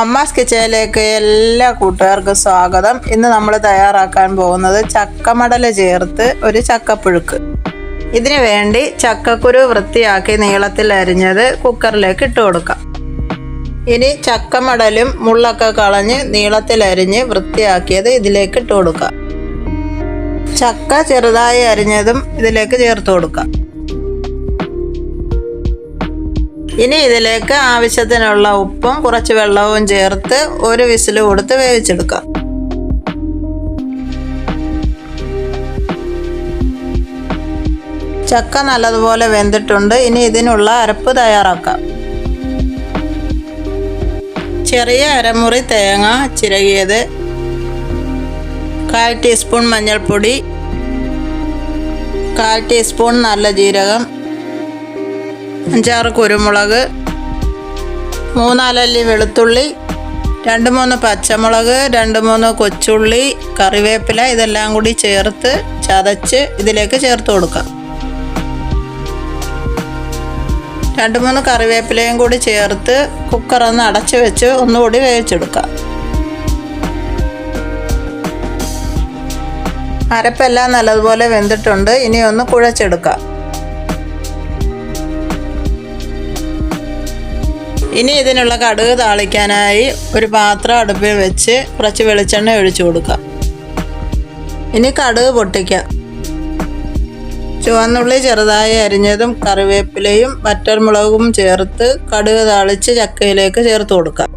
അമ്മാസ് കിച്ചനിലേക്ക് എല്ലാ കൂട്ടുകാർക്കും സ്വാഗതം. ഇന്ന് നമ്മൾ തയ്യാറാക്കാൻ പോകുന്നത് ചക്കമടല ചേർത്ത് ഒരു ചക്കപ്പുഴുക്ക്. ഇതിനു വേണ്ടി ചക്കക്കുരു വൃത്തിയാക്കി നീളത്തിൽ അരിഞ്ഞത് കുക്കറിലേക്ക് ഇട്ട് കൊടുക്കാം. ഇനി ചക്കമടലും മുള്ളൊക്കെ കളഞ്ഞ് നീളത്തിൽ അരിഞ്ഞ് വൃത്തിയാക്കിയത് ഇതിലേക്ക് ഇട്ട് കൊടുക്കാം. ചക്ക ചെറുതായി അരിഞ്ഞതും ഇതിലേക്ക് ചേർത്ത് കൊടുക്കാം. ഇനി ഇതിലേക്ക് ആവശ്യത്തിനുള്ള ഉപ്പും കുറച്ച് വെള്ളവും ചേർത്ത് ഒരു വിസിൽ കൊടുത്ത് വേവിച്ചെടുക്കാം. ചക്ക നല്ലതുപോലെ വെന്തിട്ടുണ്ട്. ഇനി ഇതിനുള്ള അരപ്പ് തയ്യാറാക്കാം. ചെറിയ അരമുറി തേങ്ങ ചിരകിയത്. കാൽ ടീസ്പൂൺ മഞ്ഞൾപ്പൊടി. കാൽ ടീസ്പൂൺ നല്ല ജീരകം. അഞ്ചാറ് കുരുമുളക് മൂന്നാലല്ലി വെളുത്തുള്ളി രണ്ട് മൂന്ന് പച്ചമുളക് രണ്ട് മൂന്ന് കൊച്ചുള്ളി കറിവേപ്പില ഇതെല്ലാം കൂടി ചേർത്ത് ചതച്ച് ഇതിലേക്ക് ചേർത്ത് കൊടുക്കാം. രണ്ട് മൂന്ന് കറിവേപ്പിലയും കൂടി ചേർത്ത് കുക്കർ ഒന്ന് അടച്ച് വെച്ച് ഒന്നുകൂടി വേവിച്ചെടുക്കാം. അരപ്പെല്ലാം നല്ലതുപോലെ വെന്തിട്ടുണ്ട്. ഇനി ഒന്ന് കുഴച്ചെടുക്കാം. ഇനി ഇതിനുള്ള കടുക് താളിക്കാനായി ഒരു പാത്രം അടുപ്പിൽ വെച്ച് കുറച്ച് വെളിച്ചെണ്ണ ഒഴിച്ചു കൊടുക്കാം. ഇനി കടുക് പൊട്ടിക്കാം. ചുവന്നുള്ളി ചെറുതായി അരിഞ്ഞതും കറിവേപ്പിലയും വറ്റൽമുളകും ചേർത്ത് കടുക് താളിച്ച് ചക്കയിലേക്ക് ചേർത്ത് കൊടുക്കാം.